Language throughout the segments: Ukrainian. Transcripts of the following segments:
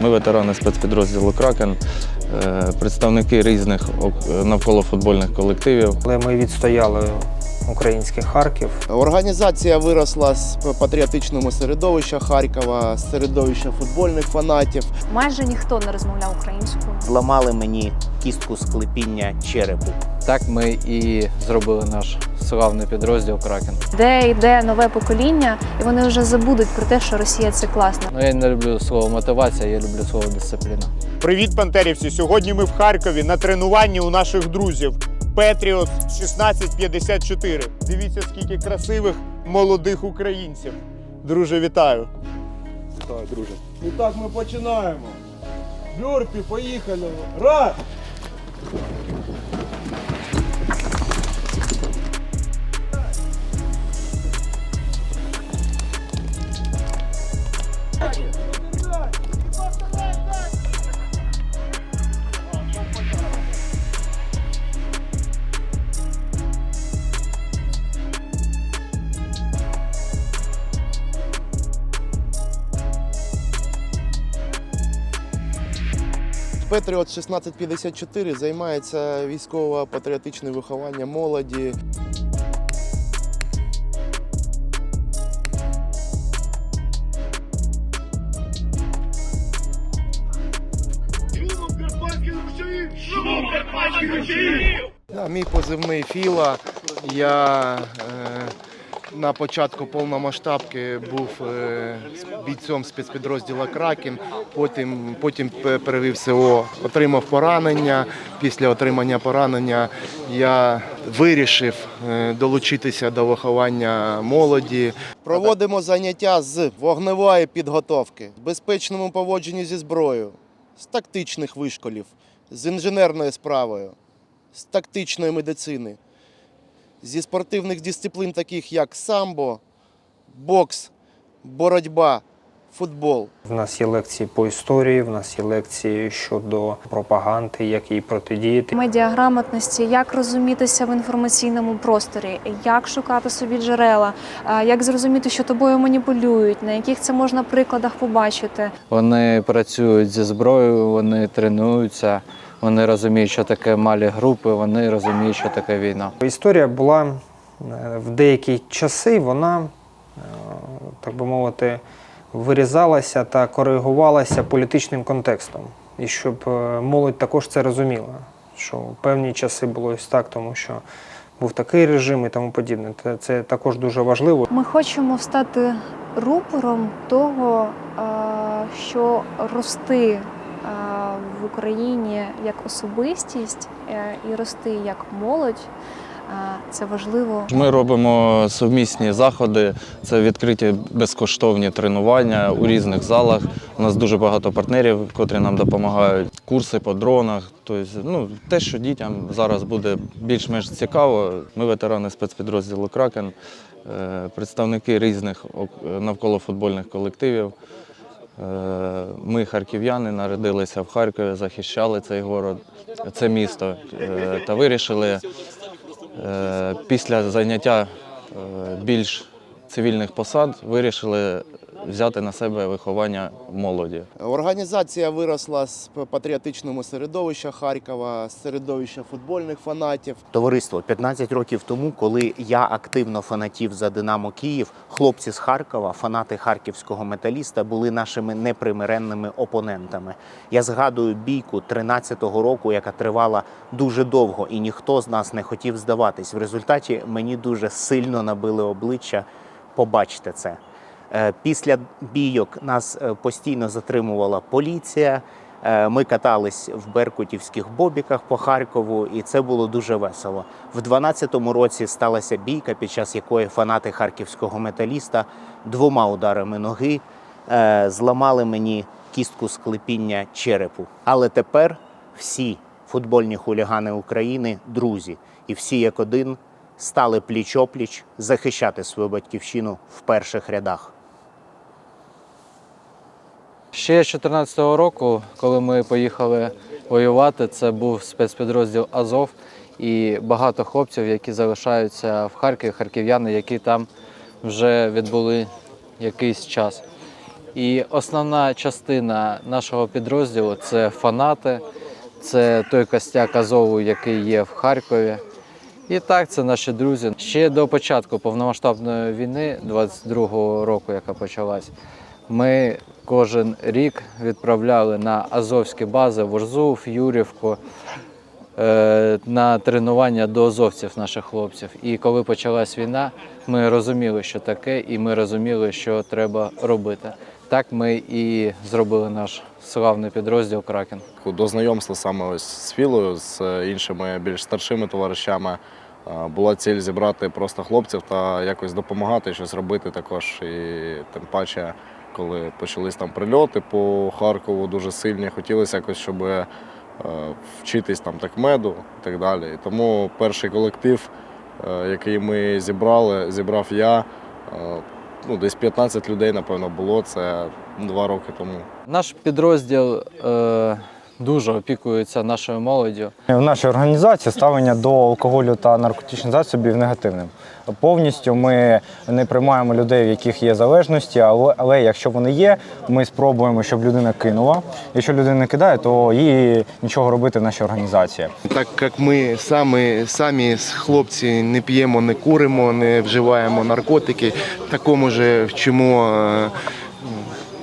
Ми ветерани спецпідрозділу Кракен, е, представники різних ок- навколофутбольних колективів. Але ми відстояли український Харків. Організація виросла з патріотичного середовища Харкова, з середовища футбольних фанатів. Майже ніхто не розмовляв українською. зламали мені кістку склепіння черепу. Так ми і зробили наш славний підрозділ Кракен. Де йде нове покоління, і вони вже забудуть про те, що Росія це класно. Ну я не люблю слово мотивація, я люблю слово дисципліна. Привіт, пантерівці! Сьогодні ми в Харкові на тренуванні у наших друзів. Петріот 1654. Дивіться, скільки красивих молодих українців. Друже, вітаю. Так, друже. І так ми починаємо. Бюрпі, поїхали. Раз! Петріот 1654 займається військово-патріотичним вихованням молоді. Да, мій позивний Філа. Я е, на початку повномасштабки був е, бійцем спецпідрозділу Кракен. Потім, потім перевів СО, отримав поранення. Після отримання поранення я вирішив е, долучитися до виховання молоді. Проводимо заняття з вогневої підготовки, безпечному поводженню зі зброєю, з тактичних вишколів, з інженерною справою, з тактичної медицини зі спортивних дисциплін, таких як самбо, бокс, боротьба, футбол. В нас є лекції по історії, в нас є лекції щодо пропаганди, як їй протидіяти. Медіаграмотності, як розумітися в інформаційному просторі, як шукати собі джерела, е, як зрозуміти, що тобою маніпулюють, на яких це можна прикладах побачити. Вони працюють зі зброєю, вони тренуються, вони розуміють, що таке малі групи, вони розуміють, що таке війна. Історія була е, в деякі часи, вона, е, так би мовити, вирізалася та коригувалася політичним контекстом. І щоб е, молодь також це розуміла, що в певні часи було ось так, тому що був такий режим і тому подібне. Це, це також дуже важливо. Ми хочемо стати рупором того, що рости в Україні як особистість е, і рости як молодь. е, Це важливо. Ми робимо сумісні заходи. Це відкриті безкоштовні тренування у різних залах. У нас дуже багато партнерів, котрі нам допомагають. Курси по дронах. Тобто, ну, те, що дітям зараз буде більш-менш цікаво. Ми ветерани спецпідрозділу Кракен, е, представники різних ок- навколофутбольних колективів. Е, Ми, харків'яни, народилися в Харкові, захищали цей город, це місто е, та вирішили е, після заняття більш цивільних посад вирішили взяти на себе виховання молоді. Організація виросла з патріотичного середовища Харкова, з середовища футбольних фанатів. Товариство 15 років тому, коли я активно фанатів за Динамо Київ, хлопці з Харкова, фанати харківського металіста, були нашими непримиренними опонентами. Я згадую бійку 13-го року, яка тривала дуже довго, і ніхто з нас не хотів здаватись. В результаті мені дуже сильно набили обличчя. Побачте це. Е, Після бійок нас е, постійно затримувала поліція. Е, Ми катались в беркутівських бобіках по Харкову, і це було дуже весело. В 12-му році сталася бійка, під час якої фанати харківського металіста двома ударами ноги е, зламали мені кістку склепіння черепу. Але тепер всі футбольні хулігани України друзі, і всі як один стали пліч-опліч захищати свою батьківщину в перших рядах. Ще з 2014 року, коли ми поїхали воювати, це був спецпідрозділ Азов і багато хлопців, які залишаються в Харкові, харків'яни, які там вже відбули якийсь час. І основна частина нашого підрозділу це фанати, це той костяк Азову, який є в Харкові. І так, це наші друзі. Ще до початку повномасштабної війни, 22-го року, яка почалась, ми кожен рік відправляли на азовські бази в Орзув, Юрівку е, на тренування до азовців наших хлопців. І коли почалась війна, ми розуміли, що таке, і ми розуміли, що треба робити. Так ми і зробили наш славний підрозділ Кракен. До знайомства саме ось з Філою, з іншими більш старшими товаришами. е, Була ціль зібрати просто хлопців та якось допомагати, щось робити також. І тим паче, коли почались там прильоти по Харкову дуже сильні, хотілося якось, щоб е, вчитись там так меду і так далі. Тому перший колектив, е, який ми зібрали, зібрав я. е, Ну, десь 15 людей, напевно, було це два роки тому. Наш підрозділ е, дуже опікується нашою молоддю. В нашій організації ставлення до алкоголю та наркотичних засобів негативним. Повністю ми не приймаємо людей, в яких є залежності, але, але якщо вони є, ми спробуємо, щоб людина кинула. Якщо людина не кидає, то їй нічого робити в нашій організації. Так як ми самі, самі хлопці не п'ємо, не куримо, не вживаємо наркотики, такому же вчимо е,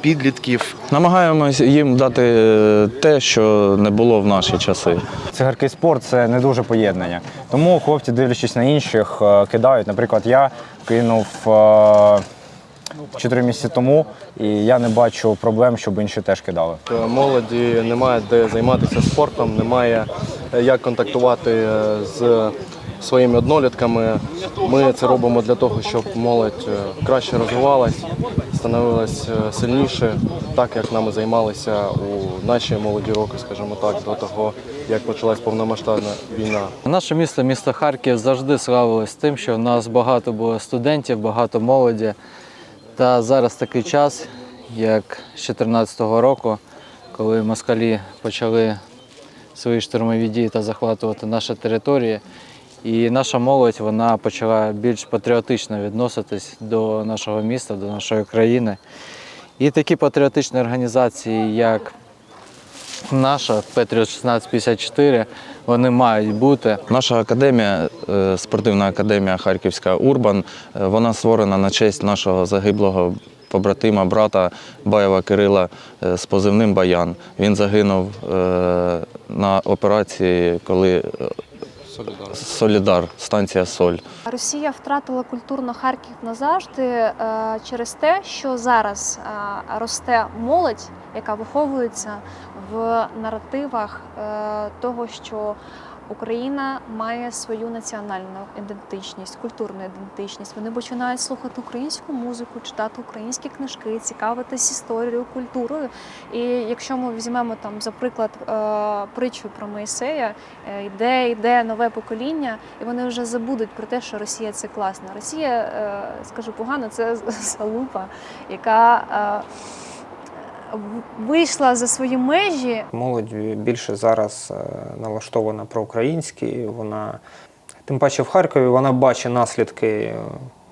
підлітків. Намагаємось їм дати е, те, що не було в наші часи. Цигарки спорт це не дуже поєднання. Тому хлопці, дивлячись на інших, е, кидають. Наприклад, я кинув е, 4 місяці тому, і я не бачу проблем, щоб інші теж кидали. Молоді немає де займатися спортом, немає як контактувати з своїми однолітками. Ми це робимо для того, щоб молодь краще розвивалась, становилась е, сильніше, так як нами займалися у наші молоді роки, скажімо так, до того, як почалась повномасштабна війна. Наше місто, місто Харків, завжди славилось тим, що в нас багато було студентів, багато молоді. Та зараз такий час, як з 2014 року, коли москалі почали свої штурмові дії та захватувати наші території. І наша молодь вона почала більш патріотично відноситись до нашого міста, до нашої країни. І такі патріотичні організації, як наша Петріот 1654, вони мають бути. Наша академія, е, спортивна академія Харківська Урбан, е, вона створена на честь нашого загиблого побратима, брата Баєва Кирила е, з позивним Баян. Він загинув на операції, коли е, Солідар, станція Соль. Росія втратила культурно Харків назавжди е, через те, що зараз е, росте молодь, яка виховується в наративах е, того, що Україна має свою національну ідентичність, культурну ідентичність. Вони починають слухати українську музику, читати українські книжки, цікавитись історією, культурою. І якщо ми візьмемо там, за приклад, е, притчу про Моїсея, е, йде, йде нове покоління, і вони вже забудуть про те, що Росія це класно. Росія, е, скажу погано, це залупа, яка вийшла за свої межі Молодь більше зараз е, налаштована проукраїнськи. Вона тим паче в Харкові вона бачить наслідки е,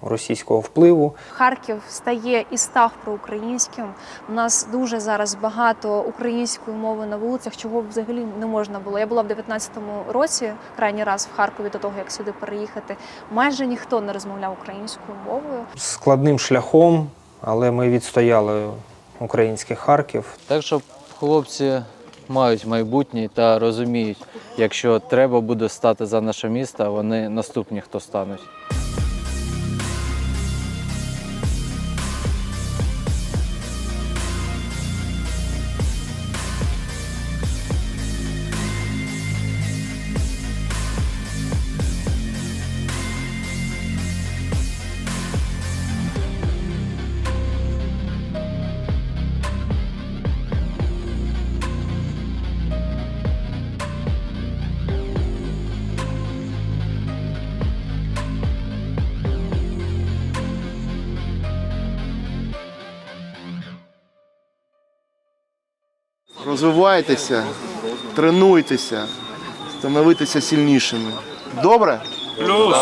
російського впливу. Харків стає і став проукраїнським. У нас дуже зараз багато української мови на вулицях, чого взагалі не можна було. Я була в 19-му році, крайній раз в Харкові до того, як сюди переїхати. Майже ніхто не розмовляв українською мовою. Складним шляхом, але ми відстояли український Харків. Так що хлопці мають майбутнє та розуміють, якщо треба буде стати за наше місто, вони наступні, хто стануть. Розвивайтеся, тренуйтеся, становитися сильнішими. Добре? Плюс!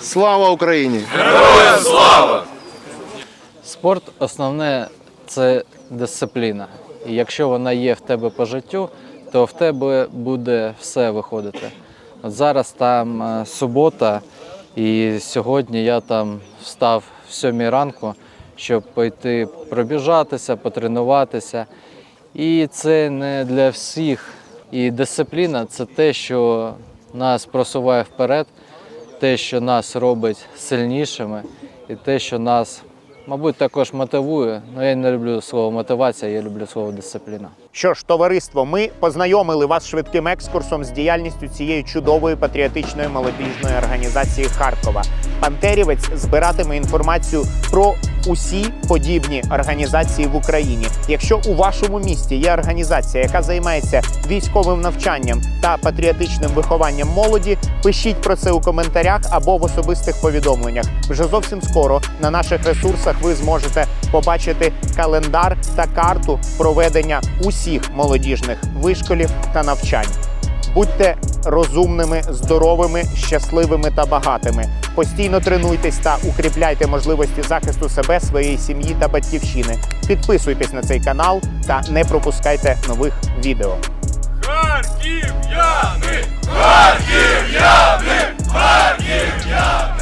Слава Україні! Спорт основне це дисципліна. І якщо вона є в тебе по життю, то в тебе буде все виходити. От зараз там е, субота, і сьогодні я там встав в сьомій ранку, щоб пойти пробіжатися, потренуватися. І це не для всіх. І дисципліна це те, що нас просуває вперед, те, що нас робить сильнішими, і те, що нас, мабуть, також мотивує. Ну я не люблю слово мотивація, я люблю слово дисципліна. Що ж, товариство, ми познайомили вас швидким екскурсом з діяльністю цієї чудової патріотичної молодіжної організації Харкова. Пантерівець збиратиме інформацію про усі подібні організації в Україні. Якщо у вашому місті є організація, яка займається військовим навчанням та патріотичним вихованням молоді, пишіть про це у коментарях або в особистих повідомленнях. Вже зовсім скоро на наших ресурсах ви зможете побачити календар та карту проведення усіх молодіжних вишколів та навчань. Будьте розумними, здоровими, щасливими та багатими. Постійно тренуйтесь та укріпляйте можливості захисту себе, своєї сім'ї та батьківщини. Підписуйтесь на цей канал та не пропускайте нових відео. Харків'яни! Харків'яни!